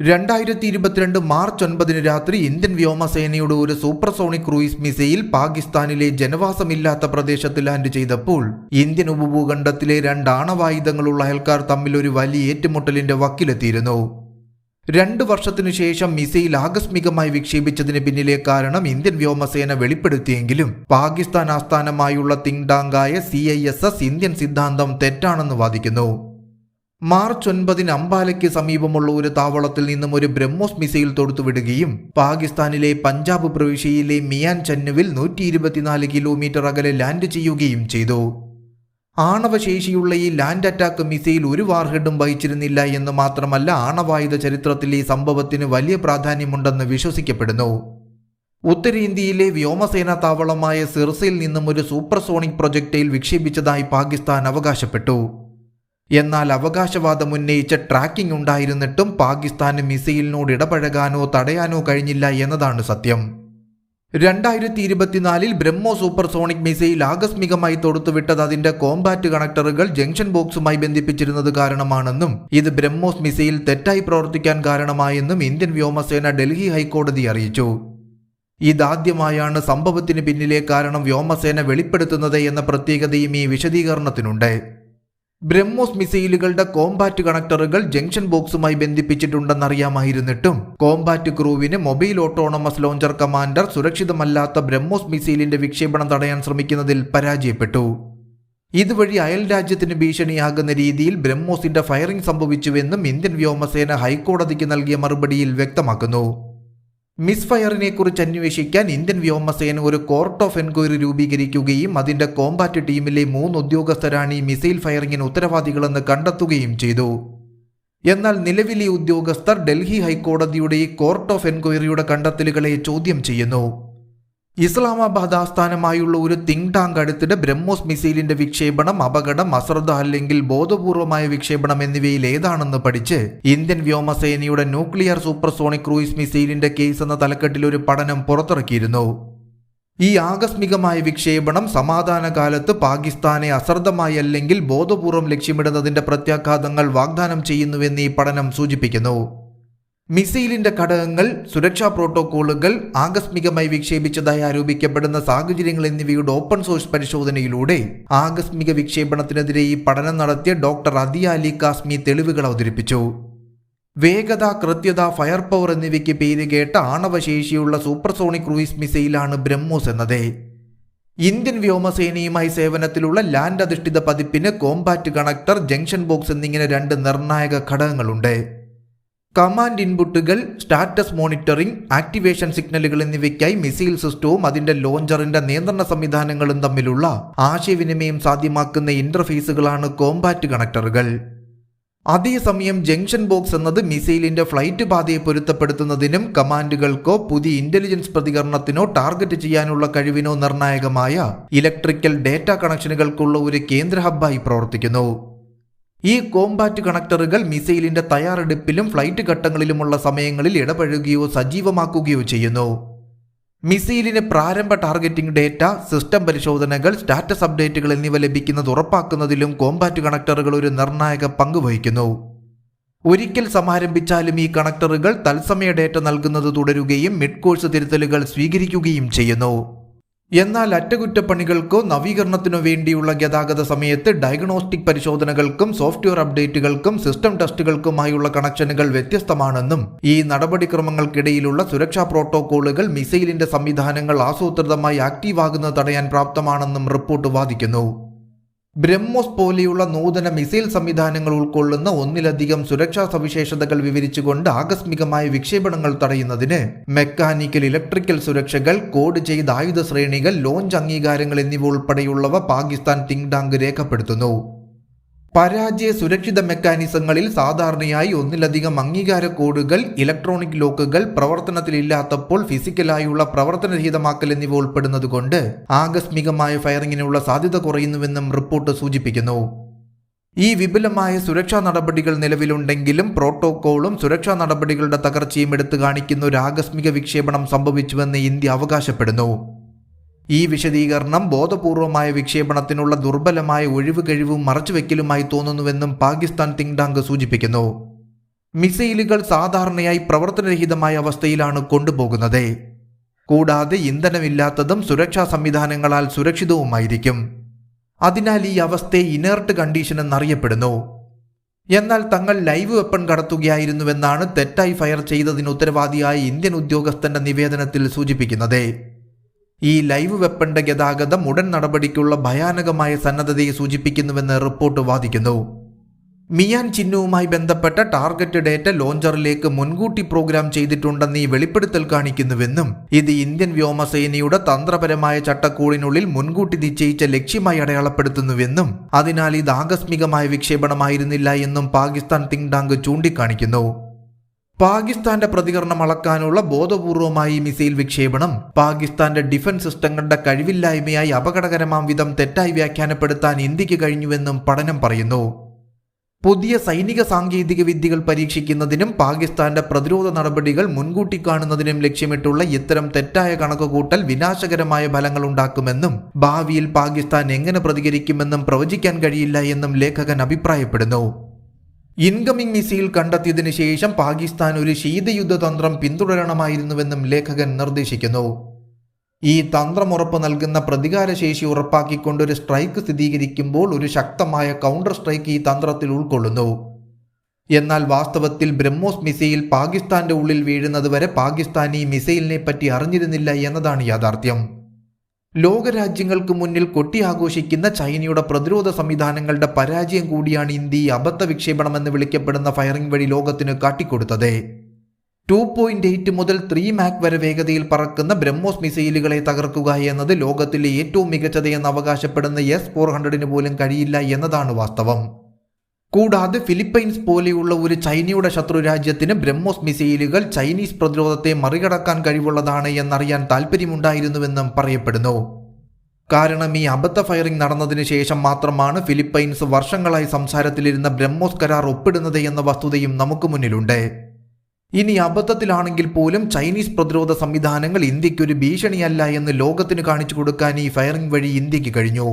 രണ്ടായിരത്തി ഇരുപത്തിരണ്ട് മാർച്ച് ഒൻപതിന് രാത്രി ഇന്ത്യൻ വ്യോമസേനയുടെ ഒരു സൂപ്പർസോണിക് ക്രൂയിസ് മിസൈൽ പാകിസ്ഥാനിലെ ജനവാസമില്ലാത്ത പ്രദേശത്ത് ലാൻഡ് ചെയ്തപ്പോൾ ഇന്ത്യൻ ഉപഭൂഖണ്ഡത്തിലെ രണ്ട് ആണവായുധങ്ങളുള്ള അയൽക്കാർ തമ്മിൽ ഒരു വലിയ ഏറ്റുമുട്ടലിന്റെ വക്കിലെത്തിയിരുന്നു. രണ്ടു വർഷത്തിനു ശേഷം മിസൈൽ ആകസ്മികമായി വിക്ഷേപിച്ചതിന് പിന്നിലെ കാരണം ഇന്ത്യൻ വ്യോമസേന വെളിപ്പെടുത്തിയെങ്കിലും പാകിസ്ഥാൻ ആസ്ഥാനമായുള്ള തിങ്ടാങ്കായ സി ഇന്ത്യൻ സിദ്ധാന്തം തെറ്റാണെന്ന് വാദിക്കുന്നു. മാർച്ച് ഒൻപതിന് അംബാലയ്ക്ക് സമീപമുള്ള ഒരു താവളത്തിൽ നിന്നും ഒരു ബ്രഹ്മോസ് മിസൈൽ തൊടുത്തുവിടുകയും പാകിസ്ഥാനിലെ പഞ്ചാബ് പ്രവിശ്യയിലെ മിയാൻ ചന്നുവിൽ നൂറ്റി ഇരുപത്തിനാല് കിലോമീറ്റർ അകലെ ലാൻഡ് ചെയ്യുകയും ചെയ്തു. ആണവശേഷിയുള്ള ഈ ലാൻഡ് അറ്റാക്ക് മിസൈൽ ഒരു വാർഹെഡും വഹിച്ചിരുന്നില്ല എന്ന് മാത്രമല്ല ആണവായുധ ചരിത്രത്തിൽ ഈ സംഭവത്തിന് വലിയ പ്രാധാന്യമുണ്ടെന്ന് വിശ്വസിക്കപ്പെടുന്നു. ഉത്തരേന്ത്യയിലെ വ്യോമസേനാ താവളമായ സിർസയിൽ നിന്നും ഒരു സൂപ്പർസോണിക് പ്രൊജക്ടൈൽ വിക്ഷേപിച്ചതായി പാകിസ്ഥാൻ അവകാശപ്പെട്ടു. എന്നാൽ അവകാശവാദം ഉന്നയിച്ച ട്രാക്കിംഗ് ഉണ്ടായിരുന്നിട്ടും പാകിസ്ഥാന് മിസൈലിനോട് ഇടപഴകാനോ തടയാനോ കഴിഞ്ഞില്ല എന്നതാണ് സത്യം. രണ്ടായിരത്തി ഇരുപത്തിനാലിൽ ബ്രഹ്മോ സൂപ്പർസോണിക് മിസൈൽ ആകസ്മികമായി തൊടുത്തുവിട്ടത് അതിന്റെ കോംബാറ്റ് കണക്ടറുകൾ ജംഗ്ഷൻ ബോക്സുമായി ബന്ധിപ്പിച്ചിരുന്നത് കാരണമാണെന്നും ഇത് ബ്രഹ്മോസ് മിസൈൽ തെറ്റായി പ്രവർത്തിക്കാൻ കാരണമായെന്നും ഇന്ത്യൻ വ്യോമസേന ഡൽഹി ഹൈക്കോടതി അറിയിച്ചു. ഇതാദ്യമായാണ് സംഭവത്തിന് പിന്നിലെ കാരണം വ്യോമസേന വെളിപ്പെടുത്തുന്നത് എന്ന പ്രത്യേകതയും ഈ വിശദീകരണത്തിനുണ്ട്. ബ്രഹ്മോസ് മിസൈലുകളുടെ കോംബാറ്റ് കണക്ടറുകൾ ജംഗ്ഷൻ ബോക്സുമായി ബന്ധിപ്പിച്ചിട്ടുണ്ടെന്നറിയാമായിരുന്നിട്ടും. കോംബാറ്റ് ക്രൂവിന് മൊബൈൽ ഓട്ടോണമസ് ലോഞ്ചർ കമാൻഡർ സുരക്ഷിതമല്ലാത്ത ബ്രഹ്മോസ് മിസൈലിന്റെ വിക്ഷേപണം തടയാൻ ശ്രമിക്കുന്നതിൽ പരാജയപ്പെട്ടു. ഇതുവഴി അയൽ രാജ്യത്തിന് ഭീഷണിയാകുന്ന രീതിയിൽ ബ്രഹ്മോസിന്റെ ഫയറിംഗ് സംഭവിച്ചുവെന്നും ഇന്ത്യൻ വ്യോമസേന ഹൈക്കോടതിക്ക് നൽകിയ മറുപടിയിൽ വ്യക്തമാക്കുന്നു. മിസ്ഫയറിനെ കുറിച്ച് അന്വേഷിക്കാൻ ഇന്ത്യൻ വ്യോമസേന ഒരു കോർട്ട് ഓഫ് എൻക്വയറി രൂപീകരിക്കുകയും അതിന്റെ കോമ്പാറ്റ് ടീമിലെ മൂന്ന് ഉദ്യോഗസ്ഥരാണ് ഈ മിസൈൽ ഫയറിംഗിന് ഉത്തരവാദികളെന്ന് കണ്ടെത്തുകയും ചെയ്തു. എന്നാൽ നിലവിലെ ഉദ്യോഗസ്ഥർ ഡൽഹി ഹൈക്കോടതിയുടെ ഈ കോർട്ട് ഓഫ് എൻക്വയറിയുടെ കണ്ടെത്തലുകളെ ചോദ്യം ചെയ്യുന്നു. ഇസ്ലാമാബാദ് ആസ്ഥാനമായുള്ള ഒരു തിങ് ടാങ്ക് അടുത്തിടെ ബ്രഹ്മോസ് മിസൈലിന്റെ വിക്ഷേപണം അപകടം അശ്രദ്ധ അല്ലെങ്കിൽ ബോധപൂർവമായ വിക്ഷേപണം എന്നിവയിൽ ഏതാണെന്ന് പഠിച്ച് ഇന്ത്യൻ വ്യോമസേനയുടെ ന്യൂക്ലിയർ സൂപ്പർസോണിക് ക്രൂയിസ് മിസൈലിന്റെ കേസ് എന്ന തലക്കെട്ടിൽ ഒരു പഠനം പുറത്തിറക്കിയിരുന്നു. ഈ ആകസ്മികമായ വിക്ഷേപണം സമാധാനകാലത്ത് പാകിസ്ഥാനെ അശ്രദ്ധമായി അല്ലെങ്കിൽ ബോധപൂർവം ലക്ഷ്യമിടുന്നതിന്റെ പ്രത്യാഘാതങ്ങൾ വാഗ്ദാനം ചെയ്യുന്നുവെന്ന് ഈ പഠനം സൂചിപ്പിക്കുന്നു. മിസൈലിന്റെ ഘടകങ്ങൾ സുരക്ഷാ പ്രോട്ടോകോളുകൾ ആകസ്മികമായി വിക്ഷേപിച്ചതായി ആരോപിക്കപ്പെടുന്ന സാഹചര്യങ്ങൾ എന്നിവയുടെ ഓപ്പൺ സോഴ്സ് പരിശോധനയിലൂടെ ആകസ്മിക വിക്ഷേപണത്തിനെതിരെ ഈ പഠനം നടത്തിയ ഡോക്ടർ അദിയ അലി കാസ്മി തെളിവുകൾ അവതരിപ്പിച്ചു. വേഗത കൃത്യത ഫയർ പവർ എന്നിവയ്ക്ക് പേര് കേട്ട ആണവശേഷിയുള്ള സൂപ്പർസോണിക് ക്രൂയിസ് മിസൈലാണ് ബ്രഹ്മോസ് എന്നത്. ഇന്ത്യൻ വ്യോമസേനയുമായി സേവനത്തിലുള്ള ലാൻഡ് അധിഷ്ഠിത പതിപ്പിന് കോമ്പാറ്റ് കണക്ടർ ജംഗ്ഷൻ ബോക്സ് എന്നിങ്ങനെ രണ്ട് നിർണായക ഘടകങ്ങളുണ്ട്. കമാൻഡ് ഇൻപുട്ടുകൾ സ്റ്റാറ്റസ് മോണിറ്ററിംഗ് ആക്ടിവേഷൻ സിഗ്നലുകൾ എന്നിവയ്ക്കായി മിസൈൽ സിസ്റ്റവും അതിന്റെ ലോഞ്ചറിന്റെ നിയന്ത്രണ സംവിധാനങ്ങളും തമ്മിലുള്ള ആശയവിനിമയം സാധ്യമാക്കുന്ന ഇന്റർഫേസുകളാണ് കോമ്പാറ്റ് കണക്ടറുകൾ. അതേസമയം ജംഗ്ഷൻ ബോക്സ് എന്നത് മിസൈലിന്റെ ഫ്ലൈറ്റ് പാതയെ പൊരുത്തപ്പെടുത്തുന്നതിനും കമാൻഡുകൾക്കോ പുതിയ ഇന്റലിജൻസ് പ്രതികരണത്തിനോ ടാർഗറ്റ് ചെയ്യാനുള്ള കഴിവിനോ നിർണായകമായ ഇലക്ട്രിക്കൽ ഡേറ്റ കണക്ഷനുകൾക്കുള്ള ഒരു കേന്ദ്ര ഹബ്ബായി പ്രവർത്തിക്കുന്നു. ഈ കോമ്പാറ്റ് കണക്ടറുകൾ മിസൈലിന്റെ തയ്യാറെടുപ്പിലും ഫ്ലൈറ്റ് ഘട്ടങ്ങളിലുമുള്ള സമയങ്ങളിൽ ഇടപഴകുകയോ സജീവമാക്കുകയോ ചെയ്യുന്നു. മിസൈലിന് പ്രാരംഭ ടാർഗറ്റിംഗ് ഡേറ്റ സിസ്റ്റം പരിശോധനകൾ സ്റ്റാറ്റസ് അപ്ഡേറ്റുകൾ എന്നിവ ലഭിക്കുന്നത് ഉറപ്പാക്കുന്നതിലും കോമ്പാറ്റ് കണക്ടറുകൾ ഒരു നിർണായക പങ്ക് വഹിക്കുന്നു. ഒരിക്കൽ സമാരംഭിച്ചാലും ഈ കണക്ടറുകൾ തത്സമയ ഡേറ്റ നൽകുന്നത് തുടരുകയും മിഡ് കോഴ്സ് തിരുത്തലുകൾ സ്വീകരിക്കുകയും ചെയ്യുന്നു. എന്നാൽ അറ്റകുറ്റപ്പണികൾക്കോ നവീകരണത്തിനോ വേണ്ടിയുള്ള ഗതാഗത സമയത്ത് ഡയഗ്നോസ്റ്റിക് പരിശോധനകൾക്കും സോഫ്റ്റ്വെയർ അപ്ഡേറ്റുകൾക്കും സിസ്റ്റം ടെസ്റ്റുകൾക്കുമായുള്ള കണക്ഷനുകൾ വ്യത്യസ്തമാണെന്നും ഈ നടപടിക്രമങ്ങൾക്കിടയിലുള്ള സുരക്ഷാ പ്രോട്ടോകോളുകൾ മിസൈലിന്റെ സംവിധാനങ്ങൾ ആസൂത്രിതമായി ആക്റ്റീവ് ആകുന്നത് തടയാൻ പ്രാപ്തമാണെന്നും റിപ്പോർട്ട് വാദിക്കുന്നു. ബ്രഹ്മോസ് പോലെയുള്ള നൂതന മിസൈൽ സംവിധാനങ്ങൾ ഉൾക്കൊള്ളുന്ന ഒന്നിലധികം സുരക്ഷാ സവിശേഷതകൾ വിവരിച്ചുകൊണ്ട് ആകസ്മികമായ വിക്ഷേപണങ്ങൾ തടയുന്നതിന് മെക്കാനിക്കൽ ഇലക്ട്രിക്കൽ സുരക്ഷകൾ കോഡ് ചെയ്ത ആയുധ ശ്രേണികൾ ലോഞ്ച് അംഗീകാരങ്ങൾ എന്നിവ ഉൾപ്പെടെയുള്ളവ പാകിസ്ഥാൻ തിങ്ക് ടാങ്ക് രേഖപ്പെടുത്തുന്നു. പരാജയ സുരക്ഷിത മെക്കാനിസങ്ങളിൽ സാധാരണയായി ഒന്നിലധികം അംഗീകാര കോഡുകൾ ഇലക്ട്രോണിക് ലോക്കുകൾ പ്രവർത്തനത്തിലില്ലാത്തപ്പോൾ ഫിസിക്കലായുള്ള പ്രവർത്തനരഹിതമാക്കൽ എന്നിവ ഉൾപ്പെടുന്നതുകൊണ്ട് ആകസ്മികമായ ഫയറിങ്ങിനുള്ള സാധ്യത കുറയുന്നുവെന്നും റിപ്പോർട്ട് സൂചിപ്പിക്കുന്നു. ഈ വിപുലമായ സുരക്ഷാ നടപടികൾ നിലവിലുണ്ടെങ്കിലും പ്രോട്ടോകോളും സുരക്ഷാ നടപടികളുടെ തകർച്ചയും എടുത്തു കാണിക്കുന്ന ഒരു ആകസ്മിക വിക്ഷേപണം സംഭവിച്ചുവെന്ന് ഇന്ത്യ അവകാശപ്പെടുന്നു. ഈ വിശദീകരണം ബോധപൂർവമായ വിക്ഷേപണത്തിനുള്ള ദുർബലമായ ഒഴിവ് കഴിവും മറച്ചുവെക്കലുമായി തോന്നുന്നുവെന്നും പാകിസ്ഥാൻ തിങ്ക് ടാങ്ക് സൂചിപ്പിക്കുന്നു. മിസൈലുകൾ സാധാരണയായി പ്രവർത്തനരഹിതമായ അവസ്ഥയിലാണ് കൊണ്ടുപോകുന്നത്. കൂടാതെ ഇന്ധനമില്ലാത്തതും സുരക്ഷാ സംവിധാനങ്ങളാൽ സുരക്ഷിതവുമായിരിക്കും. അതിനാൽ ഈ അവസ്ഥയെ ഇനേർട്ട് കണ്ടീഷൻ എന്നറിയപ്പെടുന്നു. എന്നാൽ തങ്ങൾ ലൈവ് വെപ്പൺ കടത്തുകയായിരുന്നുവെന്നാണ് തെറ്റായി ഫയർ ചെയ്തതിന് ഉത്തരവാദിയായ ഇന്ത്യൻ ഉദ്യോഗസ്ഥന്റെ നിവേദനത്തിൽ സൂചിപ്പിക്കുന്നത്. ഈ ലൈവ് വെപ്പന്റെ ഗതാഗതം ഉടൻ നടപടിക്കുള്ള ഭയാനകമായ സന്നദ്ധതയെ സൂചിപ്പിക്കുന്നുവെന്ന് റിപ്പോർട്ട് വാദിക്കുന്നു. മിയാൻ ചിഹ്നവുമായി ബന്ധപ്പെട്ട ടാർഗറ്റ് ഡേറ്റ ലോഞ്ചറിലേക്ക് മുൻകൂട്ടി പ്രോഗ്രാം ചെയ്തിട്ടുണ്ടെന്ന് ഈ വെളിപ്പെടുത്തൽ കാണിക്കുന്നുവെന്നും ഇത് ഇന്ത്യൻ വ്യോമസേനയുടെ തന്ത്രപരമായ ചട്ടക്കൂടിനുള്ളിൽ മുൻകൂട്ടി നിശ്ചയിച്ച ലക്ഷ്യമായി അടയാളപ്പെടുത്തുന്നുവെന്നും അതിനാൽ ഇത് ആകസ്മികമായ വിക്ഷേപണമായിരുന്നില്ല എന്നും പാകിസ്ഥാൻ തിങ്ക് ടാങ്ക് ചൂണ്ടിക്കാണിക്കുന്നു. പാകിസ്ഥാന്റെ പ്രതികരണം അളക്കാനുള്ള ബോധപൂർവമായ മിസൈൽ വിക്ഷേപണം. പാകിസ്ഥാന്റെ ഡിഫൻസ് സിസ്റ്റങ്ങളുടെ കഴിവില്ലായ്മയായി അപകടകരമാം വിധം തെറ്റായി വ്യാഖ്യാനപ്പെടുത്താൻ ഇന്ത്യയ്ക്ക് കഴിഞ്ഞുവെന്നും പഠനം പറയുന്നു. പുതിയ സൈനിക സാങ്കേതിക വിദ്യകൾ പരീക്ഷിക്കുന്നതിനും പാകിസ്ഥാന്റെ പ്രതിരോധ നടപടികൾ മുൻകൂട്ടി കാണുന്നതിനും ലക്ഷ്യമിട്ടുള്ള ഇത്തരം തെറ്റായ കണക്കുകൂട്ടൽ വിനാശകരമായ ഫലങ്ങൾ ഉണ്ടാക്കുമെന്നും ഭാവിയിൽ പാകിസ്ഥാൻ എങ്ങനെ പ്രതികരിക്കുമെന്നും പ്രവചിക്കാൻ കഴിയില്ല എന്നും ലേഖകൻ അഭിപ്രായപ്പെടുന്നു. ഇൻകമിംഗ് മിസൈൽ കണ്ടെത്തിയതിനു ശേഷം പാകിസ്ഥാൻ ഒരു ശീതയുദ്ധതന്ത്രം പിന്തുടരണമായിരുന്നുവെന്നും ലേഖകൻ നിർദ്ദേശിക്കുന്നു. ഈ തന്ത്രം ഉറപ്പ് നൽകുന്ന പ്രതികാരശേഷി ഉറപ്പാക്കിക്കൊണ്ട് ഒരു സ്ട്രൈക്ക് സ്ഥിരീകരിക്കുമ്പോൾ ഒരു ശക്തമായ കൗണ്ടർ സ്ട്രൈക്ക് ഈ തന്ത്രത്തിൽ ഉൾക്കൊള്ളുന്നു. എന്നാൽ വാസ്തവത്തിൽ ബ്രഹ്മോസ് മിസൈൽ പാകിസ്ഥാന്റെ ഉള്ളിൽ വീഴുന്നതുവരെ പാകിസ്ഥാൻ ഈ മിസൈലിനെ പറ്റി അറിഞ്ഞിരുന്നില്ല എന്നതാണ് യാഥാർത്ഥ്യം. ലോകരാജ്യങ്ങൾക്ക് മുന്നിൽ കൊട്ടിയാഘോഷിക്കുന്ന ചൈനയുടെ പ്രതിരോധ സംവിധാനങ്ങളുടെ പരാജയം കൂടിയാണ് ഇന്ത്യ അബദ്ധ വിക്ഷേപണമെന്ന് വിളിക്കപ്പെടുന്ന ഫയറിംഗ് വഴി ലോകത്തിന് കാട്ടിക്കൊടുത്തത്. ടു പോയിന്റ് എയ്റ്റ് മുതൽ ത്രീ മാക് വരെ വേഗതയിൽ പറക്കുന്ന ബ്രഹ്മോസ് മിസൈലുകളെ തകർക്കുക എന്നത് ലോകത്തിലെ ഏറ്റവും മികച്ചതെന്ന് അവകാശപ്പെടുന്ന എസ് ഫോർ ഹൺഡ്രഡിന് പോലും കഴിയില്ല എന്നതാണ് വാസ്തവം. കൂടാതെ ഫിലിപ്പൈൻസ് പോലെയുള്ള ഒരു ചൈനയുടെ ശത്രു രാജ്യത്തിന് ബ്രഹ്മോസ് മിസൈലുകൾ ചൈനീസ് പ്രതിരോധത്തെ മറികടക്കാൻ കഴിവുള്ളതാണ് എന്നറിയാൻ താല്പര്യമുണ്ടായിരുന്നുവെന്നും പറയപ്പെടുന്നു. കാരണം ഈ അബദ്ധ ഫയറിംഗ് നടന്നതിന് ശേഷം മാത്രമാണ് ഫിലിപ്പൈൻസ് വർഷങ്ങളായി സംസാരത്തിലിരുന്ന ബ്രഹ്മോസ് കരാർ ഒപ്പിടുന്നത് എന്ന വസ്തുതയും നമുക്ക് മുന്നിലുണ്ട്. ഇനി അബദ്ധത്തിലാണെങ്കിൽ പോലും ചൈനീസ് പ്രതിരോധ സംവിധാനങ്ങൾ ഇന്ത്യയ്ക്കൊരു ഭീഷണിയല്ല എന്ന് ലോകത്തിന് കാണിച്ചു കൊടുക്കാൻ ഈ ഫയറിംഗ് വഴി ഇന്ത്യയ്ക്ക് കഴിഞ്ഞു.